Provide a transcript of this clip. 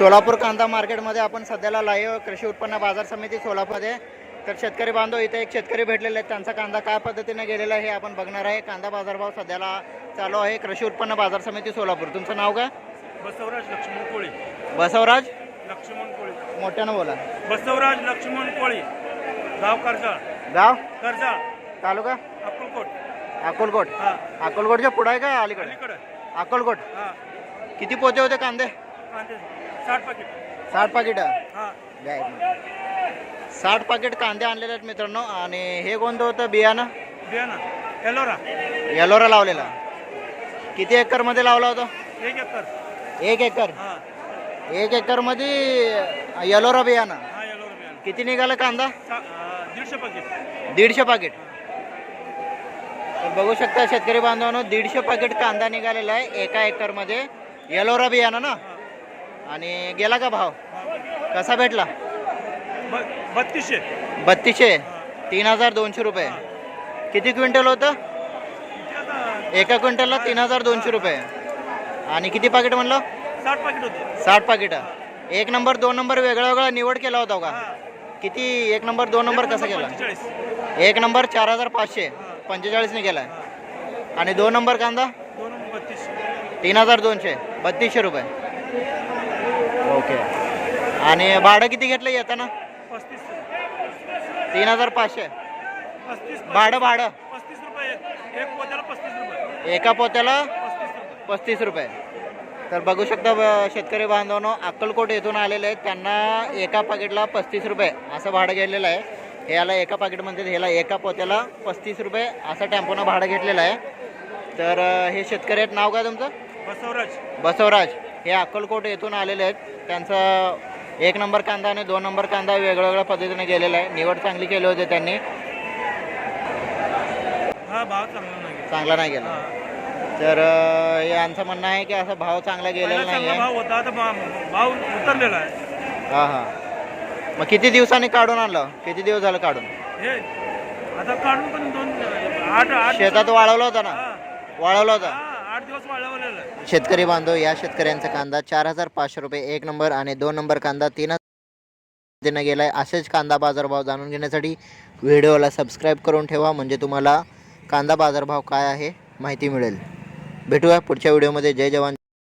सोलापूर कांदा मार्केटमध्ये आपण सध्याला लाईव्ह कृषी उत्पन्न बाजार समिती सोलापूरमध्ये. तर शेतकरी बांधव इथे एक शेतकरी भेटलेले आहेत. त्यांचा कांदा काय पद्धतीने गेलेला आहे हे आपण बघणार आहे. कांदा बाजारभाव सध्याला चालू आहे. कृषी उत्पन्न बाजार समिती सोलापूर. तुमचं नाव काय? बसवराज लक्ष्मण कोळी. बसवराज? लक्ष्मण कोळी. मोठ्यानं बोला. बसवराज लक्ष्मण कोळी. गाव कर्जाळ. गाव? कर्जाळ. तालुका? अकोलकोट हा. अकोलकोटच्या पुढं आहे का अलीकडे? अकोलकोट किती पोते होते कांदे? कांदे. साठ पाकिट साठ पाकिटं हा. साठ पाकिट कांदे आणलेले आहेत मित्रांनो. आणि हे कोणतं होतं? बियाणं? बियाणा. एलोरा. यलोरा लावलेला. किती एकरमध्ये लावला होता? एक एकर. एक एकर? हा. एक एकरमध्ये यलोरा बियाणं. हा एलोरा किती निघाला कांदा? सा- अं, दीडशे पाकिट दीडशे पाकिट तर बघू शकता शेतकरी बांधवांनो दीडशे पाकिट कांदा निघालेला आहे एका एकरमध्ये. यलोरा बियाणं ना? आणि गेला का भाव? कसा भेटला? बत्तीसशे. बत्तीसशे? तीन हजार दोनशे रुपये. किती क्विंटल होतं? एका क्विंटलला तीन हजार दोनशे रुपये. आणि किती पाकिट म्हणलं? साठ पाकिट होते. साठ पाकिट एक नंबर दोन नंबर वेगळा वेगळा निवड केला होता का? किती? एक नंबर दोन नंबर कसा केला? एक नंबर चार हजार पाचशे. पंचेचाळीसने केला आणि दोन नंबर कांदा? तीन हजार दोनशे. बत्तीसशे रुपये. ओके. आणि भाडं किती घेतलं येताना? पस्तीस. तीन हजार पाचशे. पस्तीस. भाडं भाडं. पस्तीस रुपये. एक पोत्याला पस्तीस रुपये. एका पोत्याला? पस्तीस रुपये. पस्तीस रुपये. तर बघू शकता शेतकरी बांधवांनो अक्कलकोट येथून आलेले आहेत. त्यांना एका पाकिटला पस्तीस रुपये असं भाडं घेतलेलं आहे. हे याला एका पाकिट म्हणतात ह्याला एका पोत्याला पस्तीस रुपये असं टेम्पोनं भाडं घेतलेलं आहे. तर हे शेतकरी आहेत. नाव काय तुमचं? बसवराज. बसवराज हे अक्कलकोट येथून आलेले आहेत. त्यांचं एक नंबर कांदा आणि दोन नंबर कांदा वेगवेगळ्या पद्धतीने गेलेला आहे. निवड चांगली केली होती त्यांनी. हा भाव चांगला नाही चांगला नाही गेला. तर अं, यांचं म्हणणं आहे की असं भाव चांगला गेलेला पहिला नाही चांगला आहे भाव होता. आता भा- भाव उतरलेला आहे. हां हां. मग किती दिवसांनी काढून आणलं? किती दिवस झालं काढून? हे आता काढून पण दोन आठ आठ शेतात वाळवलं होतं ना? हा, वाळवलं होतं? शेतकरी बांधव या शेतकऱ्यांचा कांदा चार हजार पाचशे रुपये एक नंबर आणि दोन नंबर कांदा तीन देणं गेला आहे असेच कांदा बाजारभाव जाणून घेण्यासाठी व्हिडिओला सबस्क्राईब करून ठेवा. म्हणजे तुम्हाला कांदा बाजारभाव काय आहे माहिती मिळेल. भेटूया पुढच्या व्हिडिओमध्ये. जय जवान.